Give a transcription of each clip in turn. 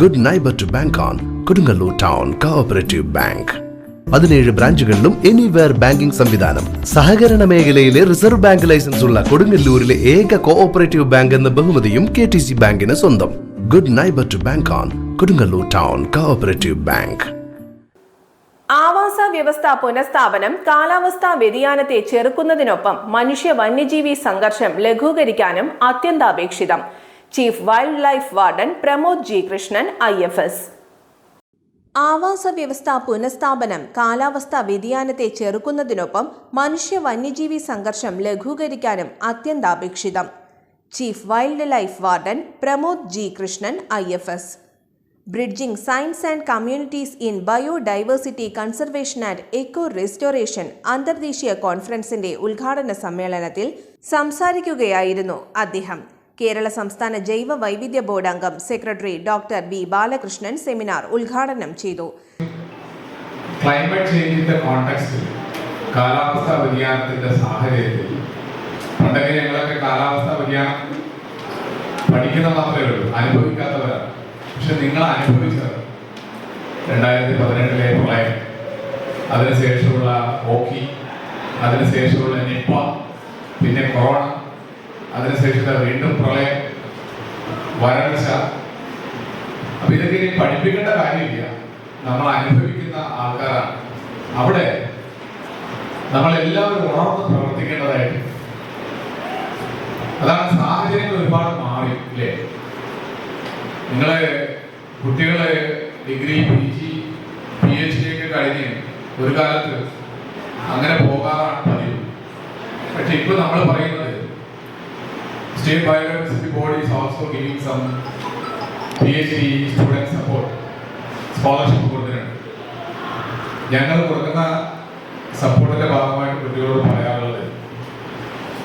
Good neighbour to bank on Kodungallur town cooperative bank പതിനേഴ് ബ്രാഞ്ചുകളിലും anywhere banking സംവിധാനം. സഹകരണ മേഖലയിലെ റിസർവ് ബാങ്ക് ലൈസൻസ് ഉള്ള കൊടുങ്ങല്ലൂരിലെ ഏക കോഓപ്പറേറ്റീവ് ബാങ്ക് എന്ന ബഹുമതിയും കെ ടി സി ബാങ്കിന് സ്വന്തം. Good neighbour to bank on Kodungallur town cooperative bank ആവാസ വ്യവസ്ഥ പുനഃസ്ഥാപനം കാലാവസ്ഥാ വ്യതിയാനത്തെ ചെറുക്കുന്നതിനൊപ്പം മനുഷ്യ വന്യജീവി സംഘർഷം ലഘൂകരിക്കാനും അത്യന്താപേക്ഷിതം. Chief wildlife warden Pramod G Krishnan I F S. ആവാസ വ്യവസ്ഥ പുനഃസ്ഥാപനം കാലാവസ്ഥാ വ്യതിയാനത്തെ ചെറുക്കുന്നതിനൊപ്പം മനുഷ്യ വന്യജീവി സംഘർഷം ലഘൂകരിക്കാനും അത്യന്താപേക്ഷിതം. Chief wildlife warden Pramod G Krishnan I F S. Bridging science and communities in biodiversity conservation and eco restoration അന്തർദേശീയ കോൺഫറൻസിന്റെ ഉദ്ഘാടന സമ്മേളനത്തിൽ സംസാരിക്കുകയായിരുന്നു അദ്ദേഹം. കേരള സംസ്ഥാന ജൈവ വൈവിധ്യ ബോർഡ് അംഗം secretary doctor B Balakrishnan seminar ഉദ്ഘാടനം ചെയ്തു. കാലാവസ്ഥാ പഠിക്കുന്ന മാത്രമേ നിങ്ങൾ രണ്ടായിരത്തി പതിനെട്ടിലെ പ്രളയം അതിനുശേഷമുള്ള ഓക്കി അതിനുശേഷമുള്ള നിപ്പ പിന്നെ കൊറോണ അതിനുശേഷത്തെ വീണ്ടും പ്രളയം വരൾച്ച. അപ്പൊ ഇതൊക്കെ ഇനി പഠിപ്പിക്കേണ്ട കാര്യമില്ല. നമ്മൾ അനുഭവിക്കുന്ന ആൾക്കാരാണ്. അവിടെ നമ്മൾ എല്ലാവരും ഉണർന്ന് പ്രവർത്തിക്കേണ്ടതായിട്ട് അതാണ് സാഹചര്യങ്ങൾ ഒരുപാട് മാറി ഇല്ലേ? നിങ്ങളെ കുട്ടികളെ degree P G P H D ഒക്കെ കഴിഞ്ഞ് ഒരു കാലത്ത് അങ്ങനെ പോകാറാണ് പതിവ്. പക്ഷെ ഇപ്പൊ നമ്മൾ പറയുന്നത് state Biodiversity Board is also giving some PhD student support, scholarship കൊടുത്തിട്ടുണ്ട്. ഞങ്ങൾ കൊടുക്കുന്ന സപ്പോർട്ടിന്റെ ഭാഗമായിട്ട് കുട്ടികളോട് പറയാറുള്ളത്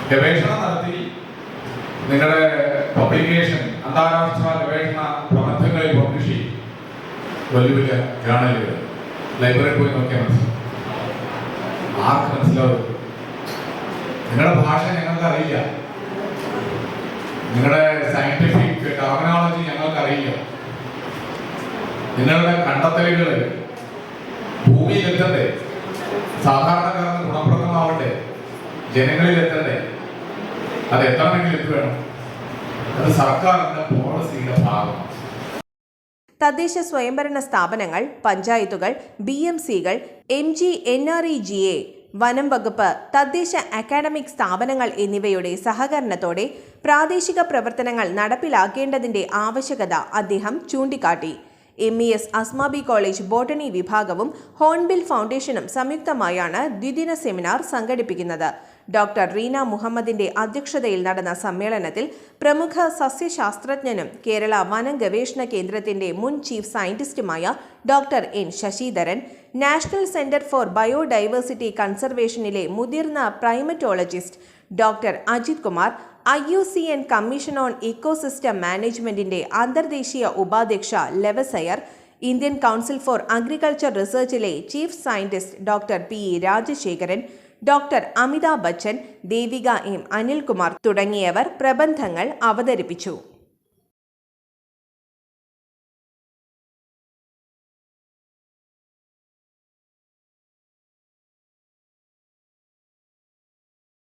ഗവേഷണം നടത്തി നിങ്ങളുടെ പബ്ലിക്കേഷൻ അന്താരാഷ്ട്ര ഗവേഷണ പ്രബന്ധങ്ങളിൽ പബ്ലിഷ് ചെയ്യും. വലിയ വലിയ ജേണലുകൾ ലൈബ്രറി പോയി നോക്കിയാൽ മനസ്സിലാവും. ആർക്ക് മനസ്സിലാവും? നിങ്ങളുടെ ഭാഷ ഞങ്ങൾക്ക് അറിയില്ല. നിങ്ങളുടെ സയന്റിഫിക് ടെർമിനോളജി ഞങ്ങൾക്കറിയില്ല. നിങ്ങളുടെ കണ്ടെത്തലുകൾ ഭൂമിയിൽ എത്തണ്ടേ സാധാരണക്കാരന് ഗുണപ്രദമാവട്ടെ ജനങ്ങളിൽ എത്തണ്ടേ അത് എത്തണമെങ്കിൽ എന്ത് വേണം? അത് സർക്കാരിന്റെ പോളിസിയുടെ ഭാഗം തദ്ദേശ സ്വയംഭരണ സ്ഥാപനങ്ങൾ പഞ്ചായത്തുകൾ B M സികൾ M G N R E G A വനം വകുപ്പ് തദ്ദേശ അക്കാഡമിക് സ്ഥാപനങ്ങൾ എന്നിവയുടെ സഹകരണത്തോടെ പ്രാദേശിക പ്രവർത്തനങ്ങൾ നടപ്പിലാക്കേണ്ടതിന്റെ ആവശ്യകത അദ്ദേഹം ചൂണ്ടിക്കാട്ടി. M E S Asmabi college botany വിഭാഗവും ഹോൺബിൽ ഫൗണ്ടേഷനും സംയുക്തമായാണ് ദ്വിദിന സെമിനാർ സംഘടിപ്പിക്കുന്നത്. ഡോക്ടർ റീന മുഹമ്മദിന്റെ അധ്യക്ഷതയിൽ നടന്ന സമ്മേളനത്തിൽ പ്രമുഖ സസ്യശാസ്ത്രജ്ഞനും കേരള വനം ഗവേഷണ കേന്ദ്രത്തിന്റെ മുൻ chief സയന്റിസ്റ്റുമായ doctor N Sasidharan national centre for biodiversity കൺസർവേഷനിലെ മുതിർന്ന primatologist doctor Ajith Kumar I U C N commission on ecosystem മാനേജ്മെന്റിന്റെ അന്തർദേശീയ ഉപാധ്യക്ഷ ലെവസയർ Indian council for agriculture റിസർച്ചിലെ chief scientist doctor P Rajasekharan doctor Amitabh Bachchan Devika M Anilkumar തുടങ്ങിയവർ പ്രബന്ധങ്ങൾ അവതരിപ്പിച്ചു.